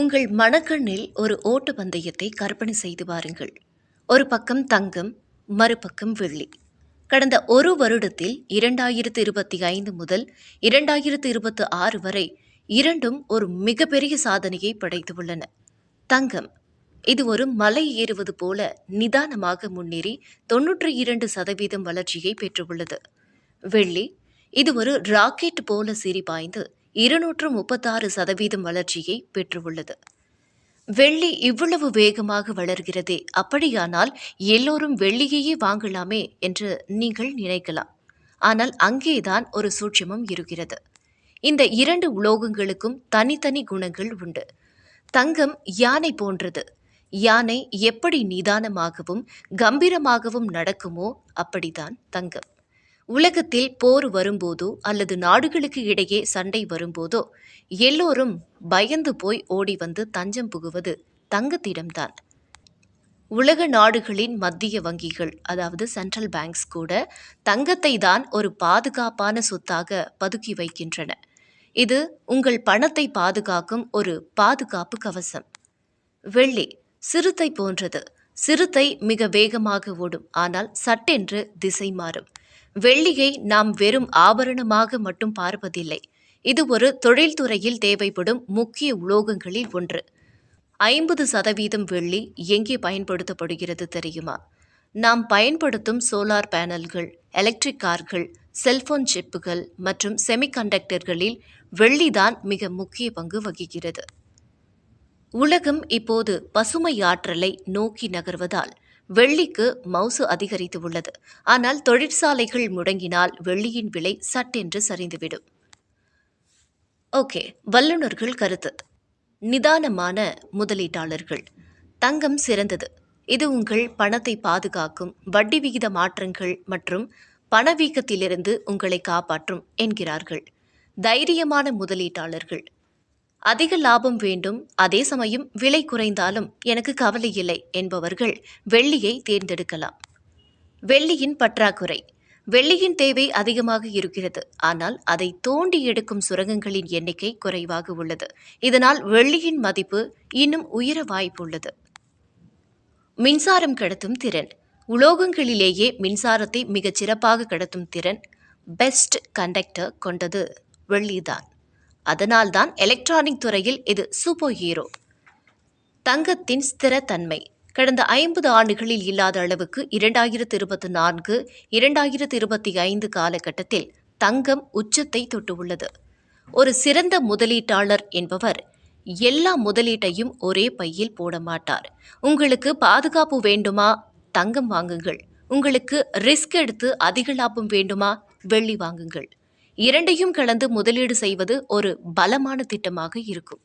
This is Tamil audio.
உங்கள் மனக்கண்ணில் ஒரு ஓட்டு பந்தயத்தை கற்பனை செய்து பாருங்கள் ஒரு பக்கம் தங்கம் மறுபக்கம் வெள்ளி. கடந்த ஒரு வருடத்தில் இரண்டாயிரத்து இருபத்தி ஐந்து முதல் இரண்டாயிரத்து இருபத்தி ஆறு வரை இரண்டும் ஒரு மிகப்பெரிய சாதனையை படைத்துள்ளன தங்கம். இது ஒரு மலை ஏறுவது போல நிதானமாக முன்னேறி தொன்னூற்றி இரண்டு சதவீதம் வளர்ச்சியை பெற்றுள்ளது. வெள்ளி. இது ஒரு ராக்கெட் போல சிரிபாய்ந்து இருநூற்று முப்பத்தாறு சதவீதம் வளர்ச்சியை பெற்றுள்ளது. வெள்ளி இவ்வளவு வேகமாக வளர்கிறதே அப்படியானால் எல்லோரும் வெள்ளியையே வாங்கலாமே என்று நீங்கள் நினைக்கலாம். ஆனால் அங்கேதான் ஒரு சூட்சமம் இருக்கிறது. இந்த இரண்டு உலோகங்களுக்கும் தனித்தனி குணங்கள் உண்டு. தங்கம் யானை போன்றது. யானை எப்படி நிதானமாகவும் கம்பீரமாகவும் நடக்குமோ அப்படித்தான் தங்கம். உலகத்தில் போர் வரும்போதோ அல்லது நாடுகளுக்கு இடையே சண்டை வரும்போதோ எல்லோரும் பயந்து போய் ஓடி வந்து தஞ்சம் புகுவது தங்கத்திடம்தான். உலக நாடுகளின் மத்திய வங்கிகள் அதாவது சென்ட்ரல் பேங்க்ஸ் கூட தங்கத்தை தான் ஒரு பாதுகாப்பான சொத்தாக பதுக்கி வைக்கின்றன. இது உங்கள் பணத்தை பாதுகாக்கும் ஒரு பாதுகாப்பு கவசம். வெள்ளி சிறுத்தை போன்றது. சிறுத்தை மிக வேகமாக ஓடும் ஆனால் சட்டென்று திசை மாறும். வெள்ளியை நாம் வெறும் ஆபரணமாக மட்டும் பார்ப்பதில்லை. இது ஒரு தொழில்துறையில் தேவைப்படும் முக்கிய உலோகங்களில் ஒன்று. ஐம்பது சதவீதம் வெள்ளி எங்கே பயன்படுத்தப்படுகிறது தெரியுமா? நாம் பயன்படுத்தும் சோலார் பேனல்கள் எலக்ட்ரிக் கார்கள் செல்போன் சிப்புகள் மற்றும் செமிகண்டக்டர்களில் வெள்ளிதான் மிக முக்கிய பங்கு வகிக்கிறது. உலகம் இப்போது பசுமை ஆற்றலை நோக்கி நகர்வதால் வெள்ளிக்கு மவுசு அதிகரித்து உள்ளது. ஆனால் தொழிற்சாலைகள் முடங்கினால் வெள்ளியின் விலை சட்டென்று சரிந்துவிடும். ஓகே வல்லுநர்கள் கருத்து. நிதானமான முதலீட்டாளர்கள். தங்கம் சிறந்தது. இது உங்கள் பணத்தை பாதுகாக்கும் வட்டி விகித மாற்றங்கள் மற்றும் பணவீக்கத்திலிருந்து உங்களை காப்பாற்றும் என்கிறார்கள். தைரியமான முதலீட்டாளர்கள். அதிக லாபம் வேண்டும் அதே சமயம் விலை குறைந்தாலும் எனக்கு கவலை இல்லை என்பவர்கள் வெள்ளியை தேர்ந்தெடுக்கலாம். வெள்ளியின் பற்றாக்குறை. வெள்ளியின் தேவை அதிகமாக இருக்கிறது ஆனால் அதை தோண்டி எடுக்கும் சுரங்கங்களின் எண்ணிக்கை குறைவாக உள்ளது. இதனால் வெள்ளியின் மதிப்பு இன்னும் உயர வாய்ப்புள்ளது. மின்சாரம் கடத்தும் திறன். உலோகங்களிலேயே மின்சாரத்தை மிகச் சிறப்பாக கடத்தும் திறன் பெஸ்ட் கண்டக்டர் கொண்டது. வெள்ளிதான். அதனால்தான் எலக்ட்ரானிக் துறையில் இது சூப்பர் ஹீரோ தங்கத்தின் ஸ்திரத்தன்மை கடந்த ஐம்பது ஆண்டுகளில் இல்லாத அளவுக்கு இரண்டாயிரத்து இருபத்தி நான்கு இரண்டாயிரத்து இருபத்தி ஐந்து காலகட்டத்தில் தங்கம் உச்சத்தை தொட்டுள்ளது. ஒரு சிறந்த முதலீட்டாளர் என்பவர் எல்லா முதலீட்டையும் ஒரே பையில் போட மாட்டார். உங்களுக்கு பாதுகாப்பு வேண்டுமா? தங்கம் வாங்குங்கள். உங்களுக்கு ரிஸ்க் எடுத்து அதிக லாபம் வேண்டுமா? வெள்ளி வாங்குங்கள். இரண்டையும் கலந்து முதலீடு செய்வது ஒரு பலமான திட்டமாக இருக்கும்.